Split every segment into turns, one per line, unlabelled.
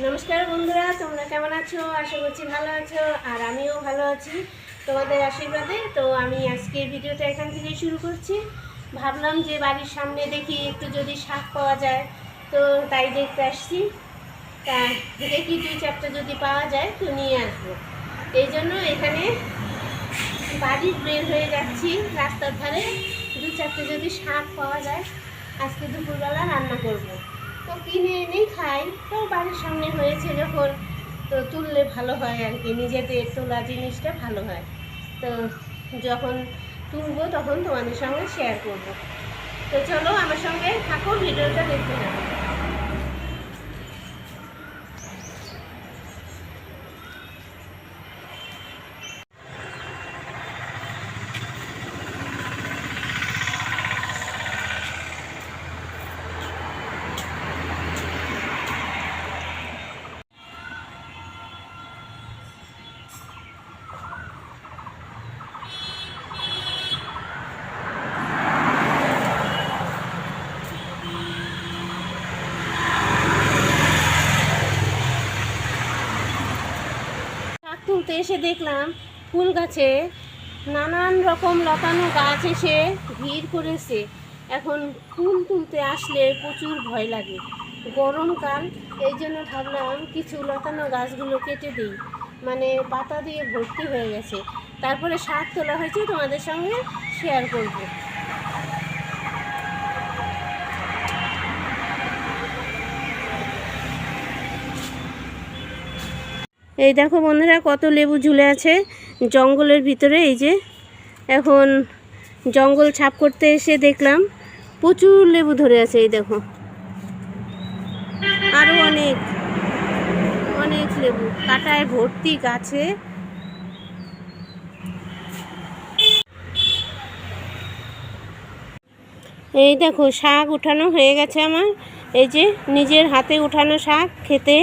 নমস্কার বন্ধুরা, তোমরা কেমন আছো? আশা করছি ভালো আছো, আর আমিও ভালো আছি তোমাদের আশীর্বাদে। তো আমি আজকে ভিডিওটা এখান থেকে শুরু করছি। ভাবলাম যে বাড়ির সামনে দেখি একটু যদি শাক পাওয়া যায়, তো তাই দেখতে আসছি। তা দেখি দুই চারটে যদি পাওয়া যায়, তো নিয়ে আসব। এই জন্য এখানে বাড়ির বের হয়ে যাচ্ছি রাস্তার ধারে। দু চারটে যদি শাক পাওয়া যায়, আজকে দুপুরবেলা রান্না করব। তো কিনে এনেই খাই। তো বাড়ির সামনে হয়েছে যখন, তো তুললে ভালো হয় আর কি, নিজেদের তোলা জিনিসটা ভালো হয়। তো যখন তুলবো তখন তোমাদের সঙ্গে শেয়ার করব। তো চলো আমার সঙ্গে থাকো, ভিডিওটা দেখতে যাব শাক তুলতে এসে দেখলাম ফুল গাছে নানান রকম লতানো গাছ এসে ভিড় করেছে। এখন ফুল তুলতে আসলে প্রচুর ভয় লাগে। গরমকাল, এই জন্য ভাবলাম কিছু লতানো গাছগুলো কেটে দিই। মানে পাতা দিয়ে ভর্তি হয়ে গেছে। তারপরে শাক তোলা হয়েছে, তোমাদের সঙ্গে শেয়ার করব। এই দেখো বন্ধুরা, কত লেবু ঝুলে আছে জঙ্গলের ভিতরে। এই যে এখন জঙ্গল ছাপ করতে এসে দেখলাম, প্রচুর লেবু ধরে আছে, এই দেখো। আরও অনেক অনেক লেবু। কাটায় ভর্তি গাছে। এই দেখো, শাক উঠানো হয়ে গেছে আমার। এই যে নিজের হাতে উঠানো শাক, খেতে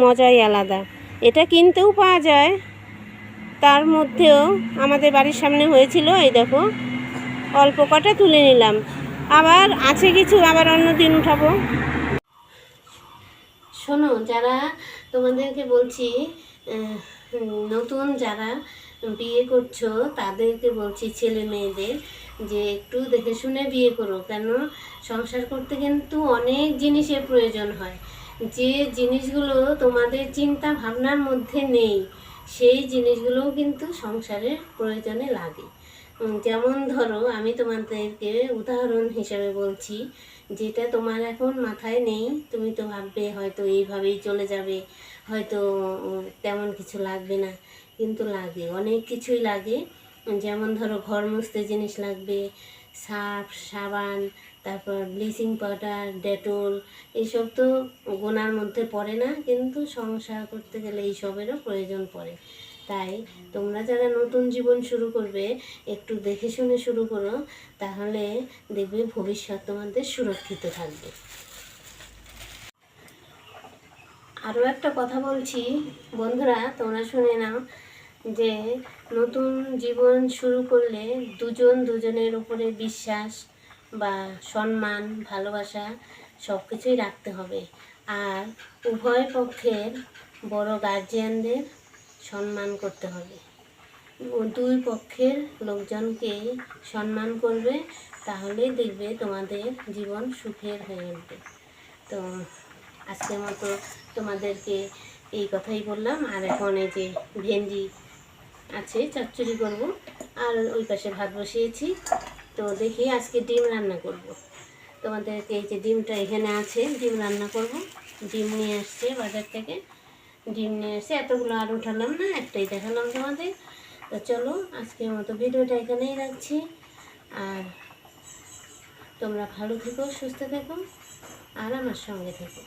মজাই আলাদা। এটা কিনতেও পাওয়া যায়। তার মধ্যেও আমাদের বাড়ির সামনে হয়েছিল, এই দেখো। অল্প কটা তুলে নিলাম। আবার আছে কিছু, আবার অন্য দিন উঠাবো। শোনো, যারা তোমাদেরকে বলছি নতুন যারা বিয়ে করছ, তাদেরকে বলছি, ছেলে মেয়েদের, যে একটু দেখে শুনে বিয়ে করো। কেন? সংসার করতে কিন্তু অনেক জিনিসের প্রয়োজন হয়। যে জিনিসগুলো তোমাদের চিন্তা ভাবনার মধ্যে নেই, সেই জিনিসগুলোও কিন্তু সংসারের প্রয়োজনে লাগে। যেমন ধরো, আমি তোমাদেরকে উদাহরণ হিসাবে বলছি, যেটা তোমার এখন মাথায় নেই, তুমি তো ভাববে হয়তো এইভাবেই চলে যাবে, হয়তো তেমন কিছু লাগবে না, কিন্তু লাগে, অনেক কিছুই লাগে। যেমন ধরো, ঘর মুছতে জিনিস লাগবে সার্ফ, সাবান, তারপর ব্লিচিং পাউডার, ডেটল, এইসব তো গোনার মধ্যে পড়ে না, কিন্তু সংসার করতে গেলে এইসবেরও প্রয়োজন পড়ে। তাই তোমরা যারা নতুন জীবন শুরু করবে, একটু দেখে শুনে শুরু করো, তাহলে দেখবে ভবিষ্যৎ তোমাদের সুরক্ষিত থাকবে। আরও একটা কথা বলছি। বন্ধুরা, তোমরা শুনে নাও যে নতুন জীবন শুরু করলে দুজন দুজনের উপরে বিশ্বাস বা সম্মান, ভালোবাসা সব কিছুই রাখতে হবে। আর উভয় পক্ষের বড় গার্জিয়ানদের সম্মান করতে হবে। দুই পক্ষের লোকজনকে সম্মান করবে, তাহলেই দেখবে তোমাদের জীবন সুখের হয়ে উঠবে। তো আজকের মতো তোমাদেরকে এই কথাই বললাম। আর এখন এই যে ভেন্ডি আছে, চচ্চড়ি করব। আর ওই পাশে ভাত বসিয়েছি। তো দেখি আজকে ডিম রান্না করব। তোমাদেরকে এই যে ডিমটা এখানে আছে, ডিম রান্না করব। ডিম নিয়ে আসছে বাজার থেকে। ডিম নিয়ে আসছে এতগুলো আর উঠালাম না, একটাই দেখালাম তোমাদের। তো চলো, আজকের মতো ভিডিওটা এখানেই রাখছি। আর তোমরা ভালো থেকো, সুস্থ থেকো, আর আমার সঙ্গে থেকো।